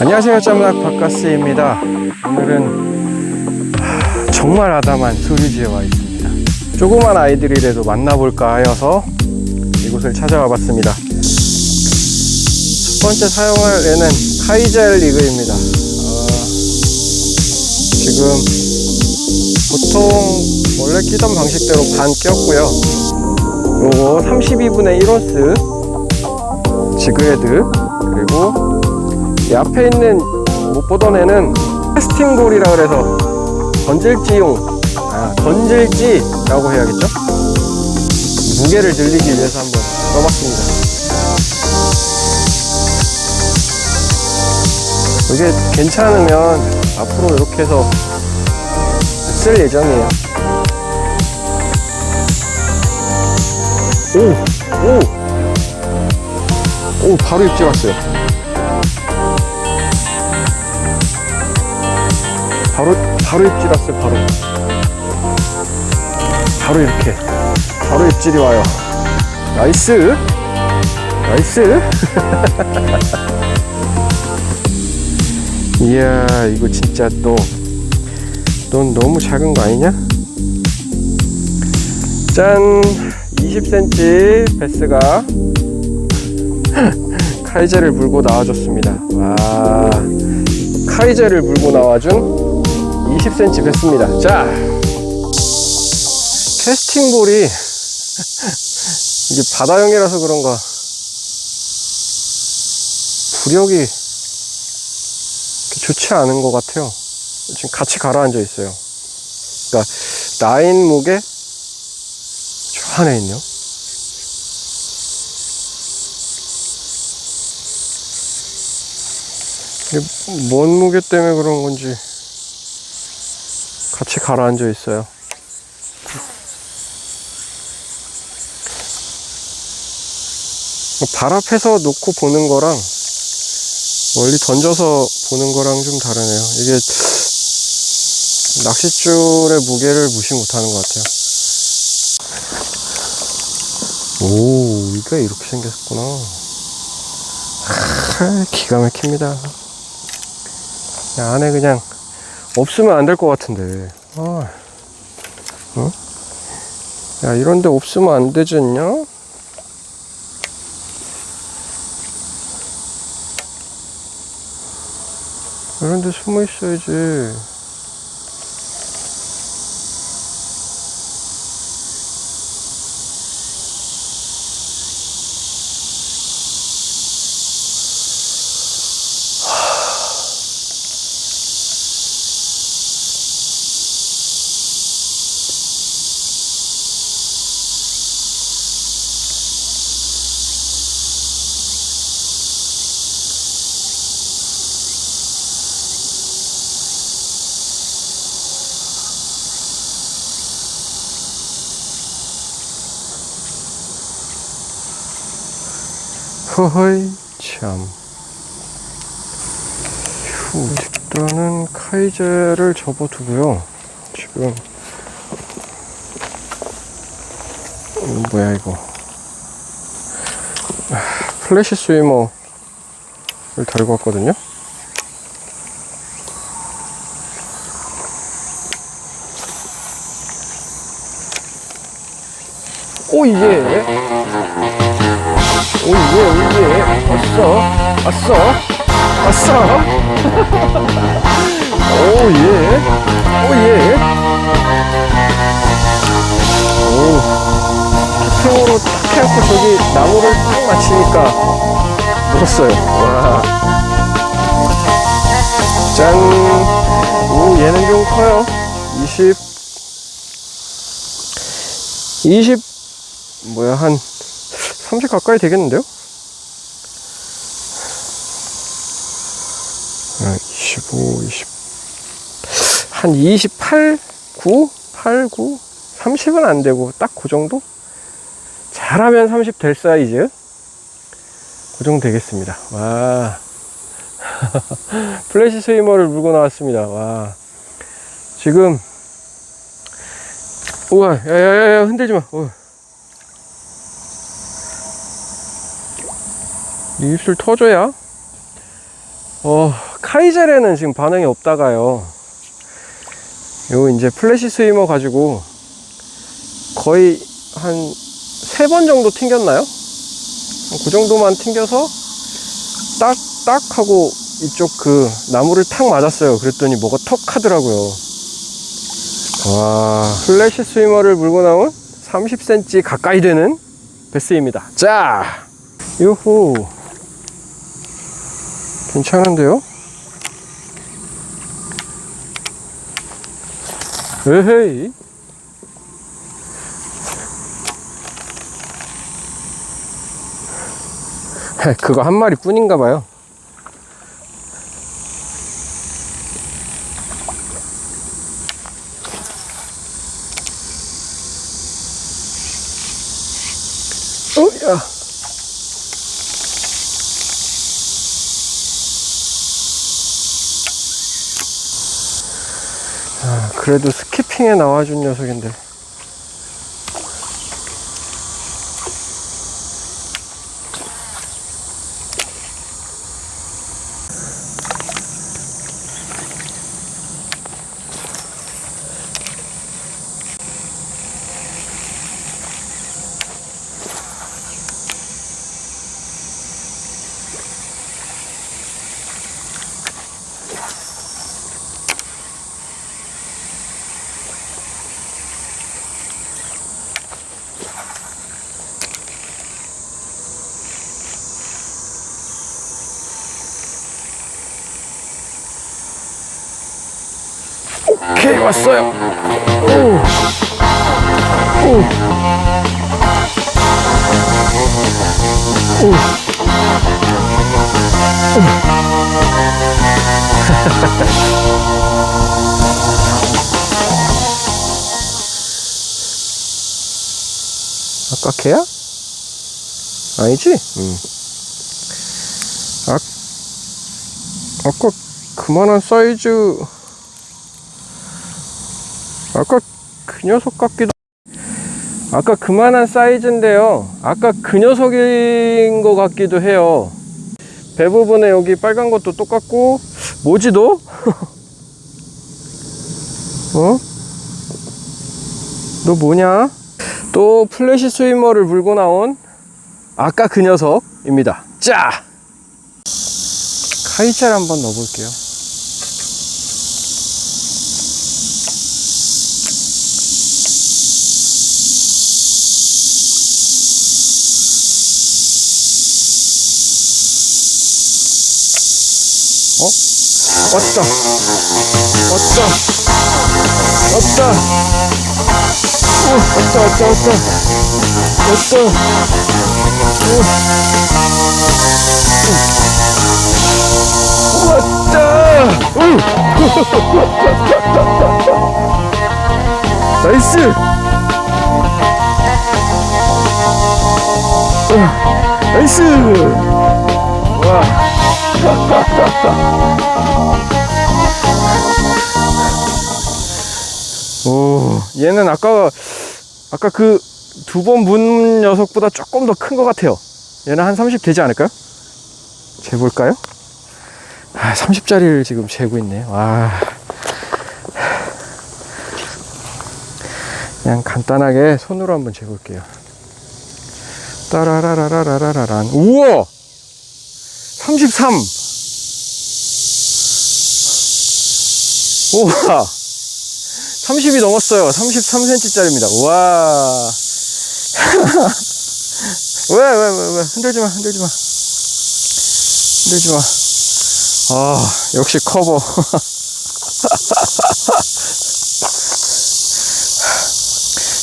안녕하세요 짬락 바카스입니다. 오늘은 하, 정말 아담한 소유지에 와 있습니다. 조그만 아이들이라도 만나볼까 하여서 이곳을 찾아와 봤습니다. 첫 번째 사용할 애는 카이젤 리그입니다. 어, 지금 보통 원래 끼던 방식대로 반 꼈고요. 요거 32분의 1온스 지그헤드 그리고 이 앞에 있는 못 보던 애는 캐스팅볼이라 그래서 던질지용 아 던질지라고 해야겠죠 무게를 늘리기 위해서 한번 써봤습니다 이게 괜찮으면 앞으로 이렇게 해서 쓸 예정이에요 오! 오! 오 바로 입질 왔어요 바로 바로 입질 왔어요 바로. 바로 이렇게. 바로 입질이 와요. 나이스! 나이스! 이야 이거 진짜 또 넌 너무 작은 거 아니냐? 짠! 20cm 베스가 카이제를 물고 나와줬습니다. 와 카이제를 물고 나와준 20cm 뺐습니다. 자, 캐스팅볼이 이게 바다형이라서 그런가 부력이 좋지 않은 것 같아요. 지금 같이 가라앉아 있어요. 그러니까 라인 무게 저 안에 있네요. 뭔 무게 때문에 그런 건지 같이 가라앉아 있어요. 발 앞에서 놓고 보는 거랑 멀리 던져서 보는 거랑 좀 다르네요. 이게 낚싯줄의 무게를 무시 못하는 것 같아요. 오, 이게 이렇게 생겼구나. 하, 기가 막힙니다. 안에 그냥 없으면 안 될 것 같은데. 아, 어? 야, 이런데 없으면 안 되지 않냐? 이런데 숨어 있어야지. 허허이, 참. 휴, 일단은 카이제를 접어두고요. 지금, 음, 뭐야, 이거. 아, 플래시 스위머를 달고 왔거든요. 오예! 오예, 오예! 왔어! 왔어! 왔어! 오예! 오예! 오, 피팅으로 탁 해갖고 저기 나무를 딱 맞히니까 물었어요. 와. 짠! 오, 얘는 좀 커요. 20, 20, 뭐야, 한 30 가까이 되겠는데요? 아, 25, 20, 한 28, 9, 8, 9, 30은 안 되고 딱 그 정도? 잘하면 30 될 사이즈? 그 정도 되겠습니다. 와. 플래시 스위머를 물고 나왔습니다. 와. 지금, 우와, 야 야 야 야, 흔들지 마. 어. 입술 터져야 어 카이젤에는 지금 반응이 없다가요. 요 이제 플래시 스위머 가지고 거의 한 세 번 정도 튕겼나요? 그 정도만 튕겨서 딱, 딱 하고 이쪽 그 나무를 탁 맞았어요. 그랬더니 뭐가 턱 하더라고요. 와, 플래시 스위머를 물고 나온 30cm 가까이 되는 베스입니다. 자, 요호. 괜찮은데요? 에헤이. 그거 한 마리 뿐인가 봐요. 어, 야. 그래도 스키핑에 나와준 녀석인데. 오케이, 왔어요. 오. 오. 오. 아까 걔야? 아니지? 응. 아, 아까 그만한 사이즈 아까 그 녀석 같기도 아까 그만한 사이즈인데요 아까 그 녀석인 것 같기도 해요 배 부분에 여기 빨간 것도 똑같고 뭐지 너? 어? 너 뭐냐? 또 플래시 스위머를 물고 나온 아까 그 녀석입니다 자! 카이젤 한번 넣어볼게요 어? 왔다. 왔다. 왔다. 오, 왔다, 왔다, 왔다. 왔다. 오. 오. 왔다. 오. 나이스. 어, 나이스. 와. 오, 얘는 아까, 아까 그 두 번 문 녀석보다 조금 더 큰 것 같아요. 얘는 한 30 되지 않을까요? 재볼까요? 아, 30짜리를 지금 재고 있네. 와. 그냥 간단하게 손으로 한번 재볼게요. 따라라라라라라란. 우와! 33! 우와! 30이 넘었어요. 33cm짜리입니다. 와. 왜, 왜, 왜, 왜. 흔들지 마, 흔들지 마. 흔들지 마. 아, 역시 커버.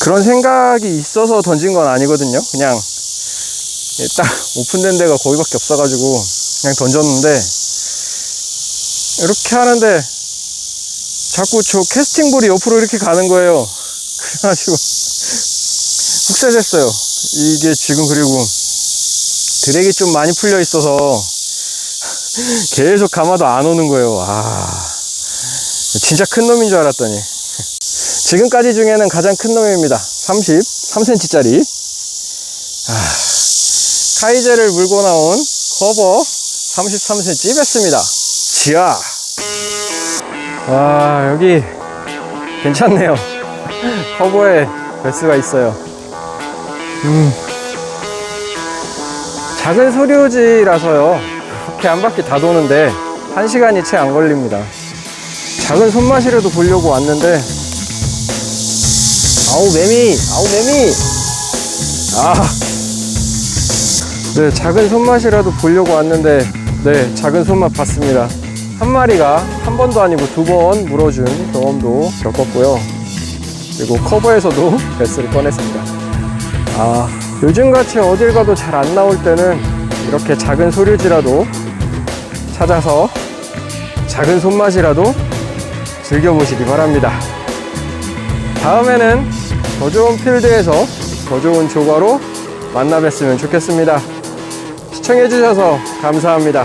그런 생각이 있어서 던진 건 아니거든요. 그냥 예, 딱 오픈된 데가 거기밖에 없어가지고 그냥 던졌는데 이렇게 하는데 자꾸 저 캐스팅 볼이 옆으로 이렇게 가는 거예요. 그래가지고 훅셋했어요. 이게 지금 그리고 드랙이 좀 많이 풀려 있어서 계속 감아도 안 오는 거예요. 아 진짜 큰 놈인 줄 알았더니 지금까지 중에는 가장 큰 놈입니다. 33cm짜리 아, 카이제를 물고 나온 커버 33cm 뺐습니다. 지하. 와, 여기 괜찮네요. 커버에 베스가 있어요. 음. 작은 소류지라서요. 이렇게 한 바퀴 다 도는데 한 시간이 채 안 걸립니다. 작은 손맛이라도 보려고 왔는데 아우 매미, 아우 매미. 아, 네 작은 손맛이라도 보려고 왔는데 네 작은 손맛 봤습니다. 한 마리가 한 번도 아니고 두 번 물어준 경험도 겪었고요. 그리고 커버에서도 베스를 꺼냈습니다. 아, 요즘같이 어딜 가도 잘 안 나올 때는 이렇게 작은 소류지라도 찾아서 작은 손맛이라도 즐겨보시기 바랍니다. 다음에는 더 좋은 필드에서 더 좋은 조과로 만나 뵀으면 좋겠습니다. 시청해주셔서 감사합니다.